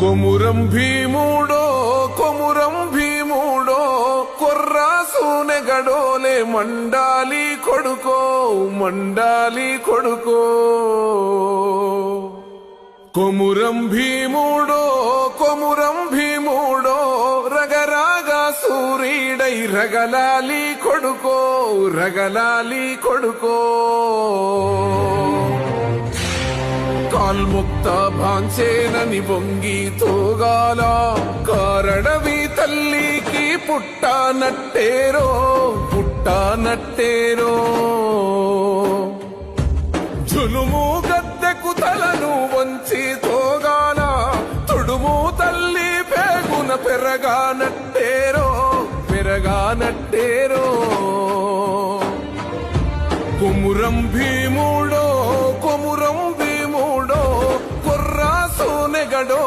కొమురం భీముడో కొమురం భీముడో కొర్రాసూనెగడోలే మండాలి కొడుకో మండాలి కొడుకో. కొమురం భీముడో కొమురం భీముడో రగరాగా సూరీడై రగలాలి కొడుకో రగలాలి కొడుకో. కాల్ముక్త భాంచేనని బొంగి తోగాల కారణవి తల్లికి పుట్ట నట్టేరో పుట్ట నట్టేరో జులుము గద్దెకు తలను వంచి తోగాల తుడుము తల్లి పేగున పెరగా నట్టేరో పెరగా నట్టేరో కుమురం భీ ಮಕ್ಕಳು